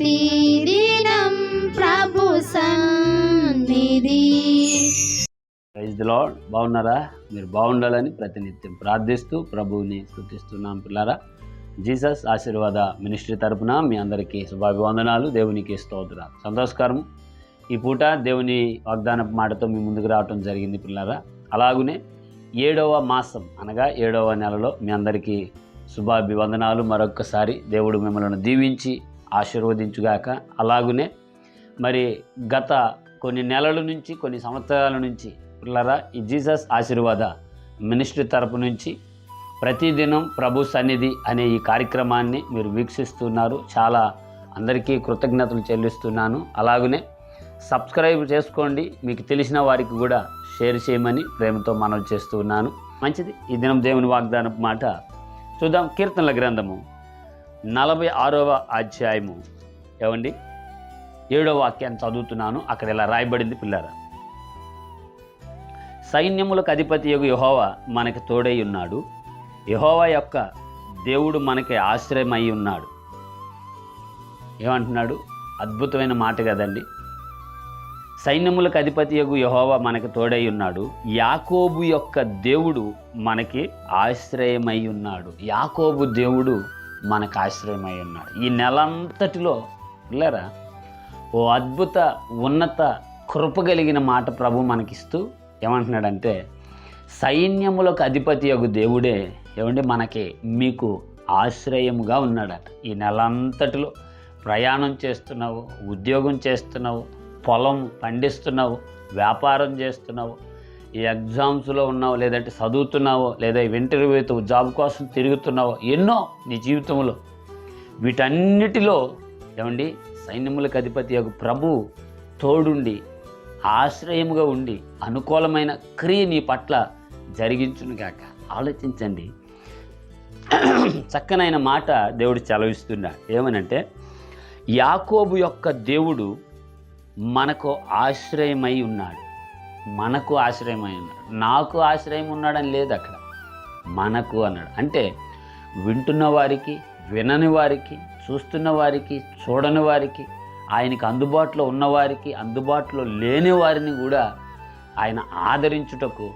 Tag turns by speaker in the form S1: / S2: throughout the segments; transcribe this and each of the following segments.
S1: ప్రతిదినం ప్రభు సన్నిధి.
S2: Praise the lord బాగున్నారా? మీరు బాగుండాలని ప్రతినిత్యం ప్రార్థిస్తూ ప్రభువుని స్తుతిస్తున్నాం పిల్లారా. జీసస్ ఆశీర్వాద మినిస్ట్రీ తరపున మీ అందరికీ శుభాభివందనాలు దేవునికి స్తోత్రాలు. సంతోషకరం. ఈ పూట దేవుని వాగ్దాన మాటతో మీ ముందుకు రావటం జరిగింది పిల్లారా. అలాగునే ఏడవ మాసం అనగా ఏడవ నెలలో మీ అందరికీ శుభాభివందనాలు. మరొక్కసారి దేవుడు మిమ్మల్ని దీవించి ఆశీర్వదించుగాక అలాగునే మరి గత కొన్ని నెలల నుంచి కొన్ని సంవత్సరాల నుంచి పిల్లరా ఈ జీసస్ ఆశీర్వాద మినిస్ట్రీ తరపు నుంచి ప్రతిదినం ప్రభు సన్నిధి అనే ఈ కార్యక్రమాన్ని మీరు వీక్షిస్తున్నారు. చాలా అందరికీ కృతజ్ఞతలు చెల్లిస్తున్నాను. అలాగనే సబ్స్క్రైబ్ చేసుకోండి. మీకు తెలిసిన వారికి కూడా షేర్ చేయమని ప్రేమతో మనవి చేస్తున్నాను. మంచిది. ఈ దినం దేవుని వాగ్దానం మాట చూద్దాం. కీర్తనల గ్రంథము నలభై ఆరవ అధ్యాయము. ఏమండి? ఏడవ వాక్యాన్ని చదువుతున్నాను. అక్కడ ఇలా రాయబడింది పిల్లర. సైన్యములకు అధిపతి యొక్క యహోవా మనకి తోడై ఉన్నాడు. యహోవా యొక్క దేవుడు మనకి ఆశ్రయమై ఉన్నాడు. ఏమంటున్నాడు? అద్భుతమైన మాట కదండి. సైన్యములకు అధిపతి యొక్క యహోవా మనకి తోడై ఉన్నాడు. యాకోబు యొక్క దేవుడు మనకి ఆశ్రయమై ఉన్నాడు. యాకోబు దేవుడు మనకు ఆశ్రయమై ఉన్నాడు. ఈ నెలంతటిలో లేరా ఓ అద్భుత ఉన్నత కృప కలిగిన మాట ప్రభు మనకిస్తూ ఏమంటున్నాడంటే సైన్యములకు అధిపతి యొక్క దేవుడే ఏమంటే మనకి మీకు ఆశ్రయముగా ఉన్నాడట. ఈ నెలంతటిలో ప్రయాణం చేస్తున్నావు ఉద్యోగం చేస్తున్నావు పొలం పండిస్తున్నావు వ్యాపారం చేస్తున్నావు ఈ ఎగ్జామ్స్లో ఉన్నావు లేదంటే చదువుతున్నావో లేదా ఇంటర్వ్యూతో జాబ్ కోసం తిరుగుతున్నావో ఎన్నో నీ జీవితంలో. వీటన్నిటిలో ఏమండి సైన్యములకు అధిపతి యొక్క ప్రభు తోడుండి ఆశ్రయముగా ఉండి అనుకూలమైన క్రియ నీ పట్ల జరిగించునుగాక ఆలోచించండి. చక్కనైన మాట దేవుడు చెలవిస్తున్నాడు ఏమనంటే యాకోబు యొక్క దేవుడు మనకు ఆశ్రయమై ఉన్నాడు. మనకు ఆశ్రయమై ఉన్నాడు. నాకు ఆశ్రయం ఉన్నాడని లేదు అక్కడ. మనకు అన్నాడు. అంటే వింటున్న వారికి వినని వారికి చూస్తున్న వారికి చూడని వారికి ఆయనకి అందుబాటులో ఉన్నవారికి అందుబాటులో లేని వారిని కూడా ఆయన ఆదరించుటకు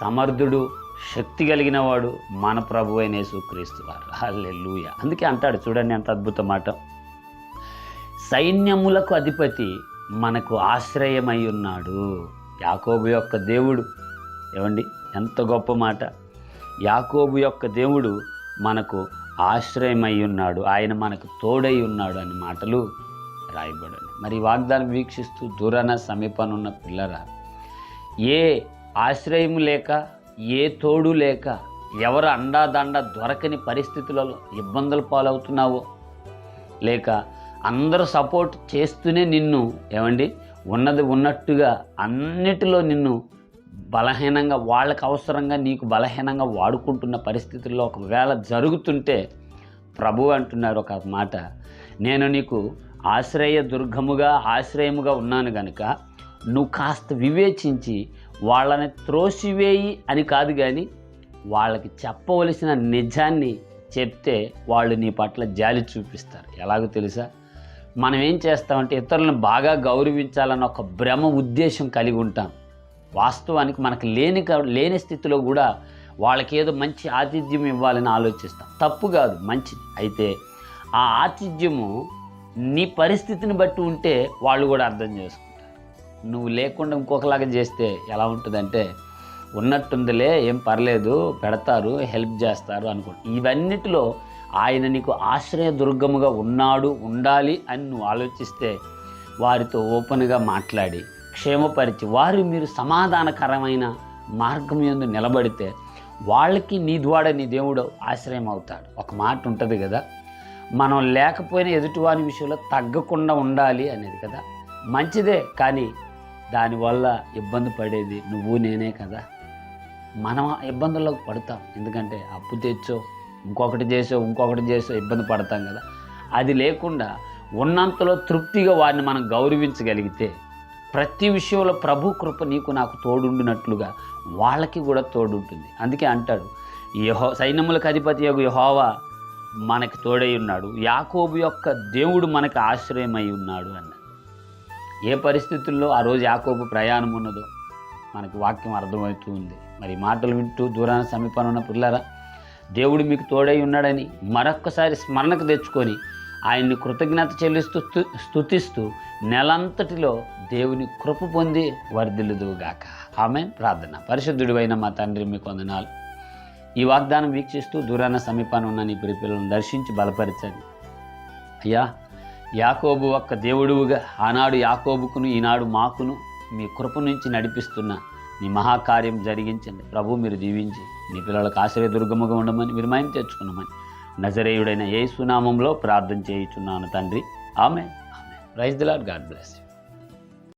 S2: సమర్థుడు శక్తి కలిగిన వాడు మన ప్రభు అయిన యేసుక్రీస్తు వారు. అల్లెలుయ అందుకే అంటాడు చూడండి ఎంత అద్భుత మాట. సైన్యములకు అధిపతి మనకు ఆశ్రయమై ఉన్నాడు. యాకోబు యొక్క దేవుడు. ఏమండి? ఎంత గొప్ప మాట. యాకోబు యొక్క దేవుడు మనకు ఆశ్రయమై ఉన్నాడు. ఆయన మనకు తోడై ఉన్నాడు అనే మాటలు రాయబడండి మరి వాగ్దానం వీక్షిస్తూ దూరాన సమీపనున్న పిల్లరా ఏ ఆశ్రయం లేక ఏ తోడు లేక ఎవరు అండాదండ దొరకని పరిస్థితులలో ఇబ్బందులు పాలవుతున్నావో లేక అందరూ సపోర్ట్ చేస్తూనే నిన్ను ఏమండి? ఉన్నది ఉన్నట్టుగా అన్నిటిలో నిన్ను బలహీనంగా వాళ్ళకి అవసరంగా నీకు బలహీనంగా వాడుకుంటున్న పరిస్థితుల్లో ఒకవేళ జరుగుతుంటే ప్రభు అంటున్నారు ఒక మాట. నేను నీకు ఆశ్రయ దుర్గముగా ఆశ్రయముగా ఉన్నాను గనుక నువ్వు కాస్త వివేచించి వాళ్ళని త్రోసివేయి అని కాదు కానీ వాళ్ళకి చెప్పవలసిన నిజాన్ని చెప్తే వాళ్ళు నీ పట్ల జాలి చూపిస్తారు. ఎలాగో తెలుసా? మనం ఏం చేస్తామంటే ఇతరులను బాగా గౌరవించాలన్న ఒక భ్రమ ఉద్దేశం కలిగి ఉంటాం. వాస్తవానికి మనకు లేని లేని స్థితిలో కూడా వాళ్ళకి ఏదో మంచి ఆతిథ్యం ఇవ్వాలని ఆలోచిస్తాం. తప్పు కాదు మంచిది. అయితే ఆ ఆతిథ్యము నీ పరిస్థితిని బట్టి ఉంటే వాళ్ళు కూడా అర్థం చేసుకుంటారు. నువ్వు లేకుండా ఇంకొకలాగా చేస్తే ఎలా ఉంటుందంటే ఉన్నట్టుందిలే ఏం పర్లేదు పెడతారు హెల్ప్ చేస్తారు అనుకో ఇవన్నిటిలో ఆయన నీకు ఆశ్రయదుర్గముగా ఉన్నాడు ఉండాలి అని నువ్వు ఆలోచిస్తే వారితో ఓపెన్గా మాట్లాడి క్షేమపరిచి వారు మీరు సమాధానకరమైన మార్గం ఎందు నిలబడితే వాళ్ళకి నీ ద్వారా నీ దేవుడు ఆశ్రయం అవుతాడు ఒక మాట ఉంటుంది కదా మనం లేకపోయినా ఎదుటివారి విషయంలో తగ్గకుండా ఉండాలి అనేది కదా. మంచిదే కానీ దానివల్ల ఇబ్బంది పడేది నువ్వు నేనే కదా. మనం ఇబ్బందుల్లోకి పడతాం ఎందుకంటే అప్పు తెచ్చో ఇంకొకటి చేసో ఇంకొకటి చేసో ఇబ్బంది పడతాం కదా. అది లేకుండా ఉన్నంతలో తృప్తిగా వారిని మనం గౌరవించగలిగితే ప్రతి విషయంలో ప్రభు కృప నీకు నాకు తోడుండినట్లుగా వాళ్ళకి కూడా తోడుంటుంది. అందుకే అంటాడు యహో సైన్యములకు అధిపతి యొక్క యహోవా మనకి తోడై ఉన్నాడు. యాకోబు యొక్క దేవుడు మనకు ఆశ్రయమై ఉన్నాడు అన్నాడు. ఏ పరిస్థితుల్లో ఆ రోజు యాకోబు ప్రయాణం ఉన్నదో మనకు వాక్యం అర్థమవుతూ ఉంది. మరి మాటలు వింటూ దూరాన సమీపంలో ఉన్న పిల్లరా దేవుడు మీకు తోడై ఉన్నాడని మరొక్కసారి స్మరణకు తెచ్చుకొని ఆయన్ని కృతజ్ఞత చెల్లిస్తూ స్థుతిస్తూ స్తుతిస్తూ నెలంతటిలో దేవుని కృప పొంది వర్ధిల్లుదువుగాక. ఆమె ప్రార్థన. పరిశుద్ధుడివైన మా తండ్రి మీకు వందనాలు. ఈ వాగ్దానం వీక్షిస్తూ దూరాన సమీపాన్ని ఉన్న నీ పిల్లలను దర్శించి బలపరచండి. అయ్యా యాకోబు ఒక్క దేవుడువుగా ఆనాడు యాకోబుకును ఈనాడు మాకును మీ కృప నుంచి నడిపిస్తున్న నీ మహాకార్యం జరిగించండి ప్రభు మీరు దీవించి నీ పిల్లలకు ఆశ్రయదుర్గముగా ఉండమని మీరు మయం తెచ్చుకున్నామని నజరేయుడైన ఏ సునామంలో ప్రార్థన చేయుచున్నాను తండ్రి. ఆమె ఆమె praise the Lord God bless